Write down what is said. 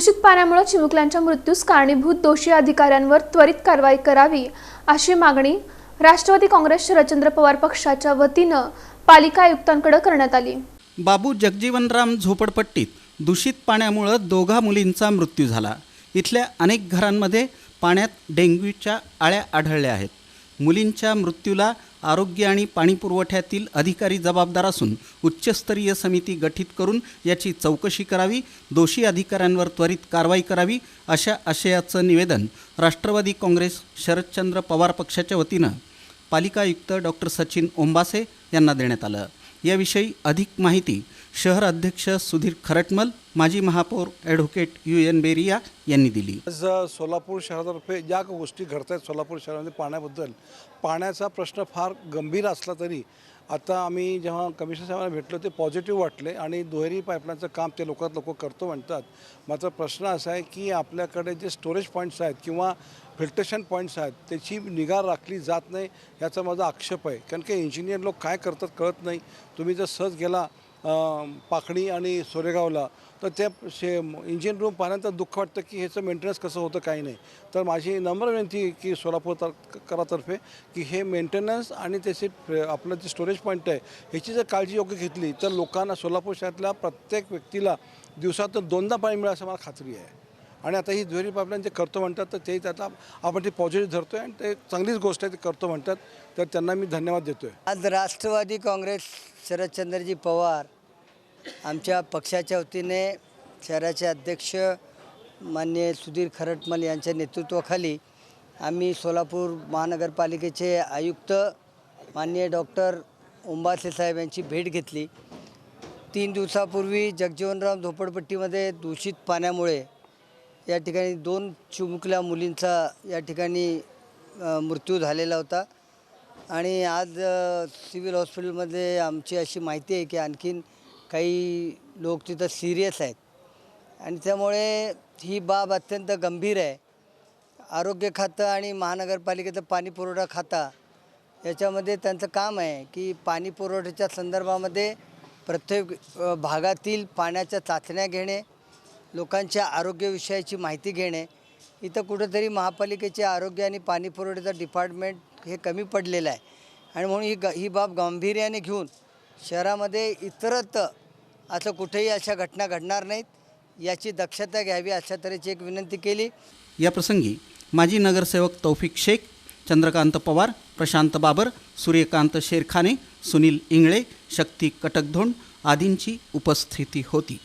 दूषित पाण्यामुळे चिमुकल्यांच्या मृत्यूस कारणीभूत दोषी अधिकाऱ्यांवर त्वरित कारवाई करावी अशी मागणी राष्ट्रवादी काँग्रेस शरदचंद्र पवार पक्षाच्या वतीनं पालिका आयुक्तांकडे करण्यात आली. बाबू जगजीवनराम झोपडपट्टीत दूषित पाण्यामुळं दोघा मुलींचा मृत्यू झाला. इथल्या अनेक घरांमध्ये पाण्यात डेंग्यूच्या आळ्या आढळल्या आहेत. मुलींच्या मृत्यूला आरोग्य आणि पाणीपुरवठ्यातील अधिकारी जबाबदार असून उच्चस्तरीय समिती गठीत करून याची चौकशी करावी दोषी अधिकाऱ्यांवर त्वरित कारवाई करावी अशा आशयाचं निवेदन राष्ट्रवादी काँग्रेस शरदचंद्र पवार पक्षाच्या वतीनं पालिका आयुक्त डॉक्टर सचिन ओंबासे यांना देण्यात आलं. याविषयी अधिक माहिती शहर अध्यक्ष सुधीर खरटमल माजी महापौर ॲडव्होकेट यू एन बेरिया यांनी दिली. आज सोलापूर शहरातर्फे ज्या गोष्टी घडत आहेत सोलापूर शहरामध्ये पाण्याबद्दल पाण्याचा प्रश्न फार गंभीर असला तरी आता आम्ही जेव्हा कमिशनर साहेबांना भेटलो ते पॉझिटिव्ह वाटले आणि दुहेरी पाईपलाईनचं काम ते लोकात लोक करतो म्हणतात. मात्र प्रश्न असा आहे की आपल्याकडे जे स्टोरेज पॉईंट्स आहेत किंवा फिल्ट्रेशन पॉईंट्स आहेत त्याची निगा राखली जात नाही याचा माझा आक्षेप आहे. कारण की इंजिनियर लोक काय करतात कळत नाही. तुम्ही जर सहज गेला पाखणी आणि सोरेगावला तर त्या शे इंजिन रूम पाहण्यानंतर दुःख वाटतं की ह्याचं मेंटेनन्स कसं होतं काही नाही. तर माझी नम्र विनंती की सोलापूर तर करातर्फे की हे मेंटेनन्स आणि त्याचे आपलं जे स्टोरेज पॉईंट आहे ह्याची जर काळजी योग्य घेतली तर लोकांना सोलापूर शहरातल्या प्रत्येक व्यक्तीला दिवसातून दोनदा पाणी मिळेल असं मला खात्री आहे. आणि आता ही दुहेरी पाईपलाईन जे करतो म्हणतात तर तेही आता आपण ते पॉझिटिव्ह धरतो आहे आणि ते चांगलीच गोष्ट आहे ते करतो म्हणतात. तर त्यांना मी धन्यवाद देतो आहे आज राष्ट्रवादी काँग्रेस शरदचंद्रजी पवार आमच्या पक्षाच्या वतीने शहराचे अध्यक्ष मान्य सुधीर खरटमल यांच्या नेतृत्वाखाली आम्ही सोलापूर महानगरपालिकेचे आयुक्त माननीय डॉक्टर उंबासे साहेब यांची भेट घेतली. तीन दिवसापूर्वी जगजीवनराम झोपडपट्टीमध्ये दूषित पाण्यामुळे या ठिकाणी दोन चिमुकल्या मुलींचा या ठिकाणी मृत्यू झालेला होता. आणि आज सिव्हिल हॉस्पिटलमध्ये आमची अशी माहिती आहे की आणखीन काही लोक तिथं सिरियस आहेत. आणि त्यामुळे ही बाब अत्यंत गंभीर आहे. आरोग्य खातं आणि महानगरपालिकेचं पाणी पुरवठा खाता याच्यामध्ये त्यांचं काम आहे की पाणी पुरवठ्याच्या संदर्भामध्ये प्रत्येक भागातील पाण्याच्या चाचण्या घेणे लोकांच्या आरोग्यविषयाची माहिती घेणे इथं कुठंतरी महापालिकेचे आरोग्य आणि पाणी पुरवठ्याचं डिपार्टमेंट हे कमी पडलेलं आहे. आणि म्हणून ही ग ही बाब गांभीर्याने घेऊन शहरामध्ये इतरत असं कुठेही अशा घटना घडणार नाहीत याची दक्षता घ्यावी अशा तऱ्हेची एक विनंती केली. या प्रसंगी माजी नगरसेवक तौफिक शेख चंद्रकांत पवार प्रशांत बाबर सूर्यकांत शेरखाने सुनील इंगळे शक्ती कटकधोंड आदींची उपस्थिती होती.